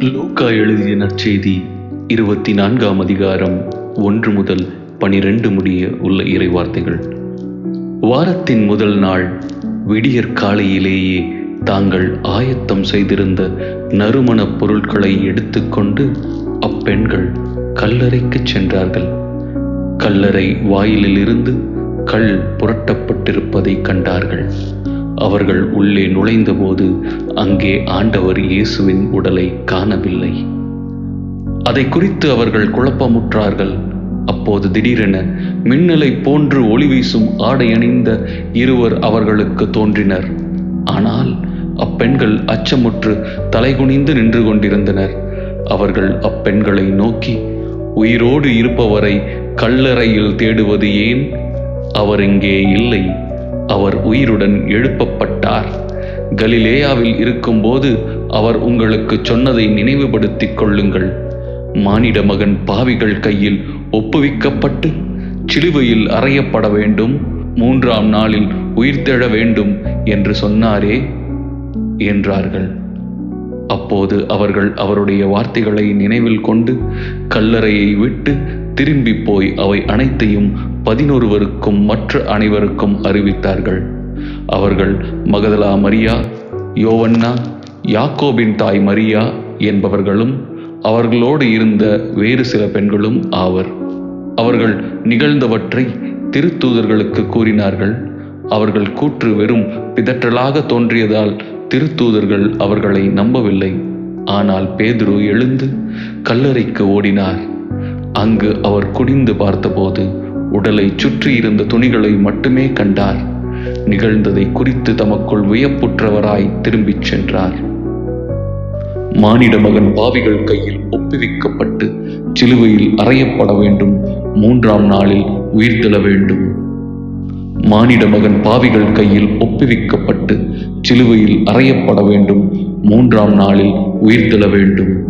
லூக்கா எழுதிய நற்செய்தி இருபத்தி நான்காம் அதிகாரம் ஒன்று முதல் பனிரெண்டு முடிய உள்ள இறைவார்த்தைகள். வாரத்தின் முதல் நாள் விடியற் காலையிலேயே தாங்கள் ஆயத்தம் செய்திருந்த நறுமணப் பொருட்களை எடுத்துக்கொண்டு அப்பெண்கள் கல்லறைக்குச் சென்றார்கள். கல்லறை வாயிலிலிருந்து கல் புரட்டப்பட்டிருப்பதை கண்டார்கள். அவர்கள் உள்ளே நுழைந்தபோது அங்கே ஆண்டவர் இயேசுவின் உடலை காணவில்லை. அதை குறித்து அவர்கள் குழப்பமுற்றார்கள். அப்போது திடீரென மின்னலை போன்று ஒளி வீசும் ஆடை அணிந்த இருவர் அவர்களுக்கு தோன்றினர். ஆனால் அப்பெண்கள் அச்சமுற்று தலைகுனிந்து நின்று கொண்டிருந்தனர். அவர்கள் அப்பெண்களை நோக்கி உயிரோடு இருப்பவரை கல்லறையில் தேடுவது ஏன்? அவர் இங்கே இல்லை. அவர் உயிருடன் எழுப்பப்பட்டார். கலிலேயாவில் இருக்கும்போது அவர் உங்களுக்கு சொன்னதை நினைவுபடுத்திக் கொள்ளுங்கள். மானிட மகன் பாவிகள் கையில் ஒப்புவிக்கப்பட்டு சிலுவையில் அறையப்பட வேண்டும். மூன்றாம் நாளில் உயிர்த்தெழ வேண்டும் என்று சொன்னாரே என்றார்கள். அப்போது அவர்கள் அவருடைய வார்த்தைகளை நினைவில் கொண்டு கல்லறையை விட்டு திரும்பி போய் அவை அனைத்தையும் பதினொருவருக்கும் மற்ற அனைவருக்கும் அறிவித்தார்கள். அவர்கள் மகதலா மரியா யோவன்னா யாக்கோபின் தாய் மரியா என்பவர்களும் அவர்களோடு இருந்த வேறு சில பெண்களும் ஆவர். அவர்கள் நிகழ்ந்தவற்றை திருத்தூதர்களுக்கு கூறினார்கள். அவர்கள் கூற்று வெறும் பிதற்றலாக தோன்றியதால் திருத்தூதர்கள் அவர்களை நம்பவில்லை. ஆனால் பேதுரு எழுந்து கல்லறைக்கு ஓடினார். அங்கு அவர் குனிந்து பார்த்தபோது உடலை சுற்றி இருந்த துணிகளை மட்டுமே கண்டார் நிகழ்ந்ததை குறித்து தமக்குள் வியப்புற்றவராய் திரும்பிச் சென்றார் மானிட மகன் பாவிகள் கையில் ஒப்புவிக்கப்பட்டு சிலுவையில் அறையப்பட வேண்டும். மூன்றாம் நாளில் உயிர்த்தெழ வேண்டும். மானிட மகன் பாவிகள் கையில் ஒப்புவிக்கப்பட்டு சிலுவையில் அறையப்பட வேண்டும். மூன்றாம் நாளில் உயிர்த்தெழ வேண்டும்.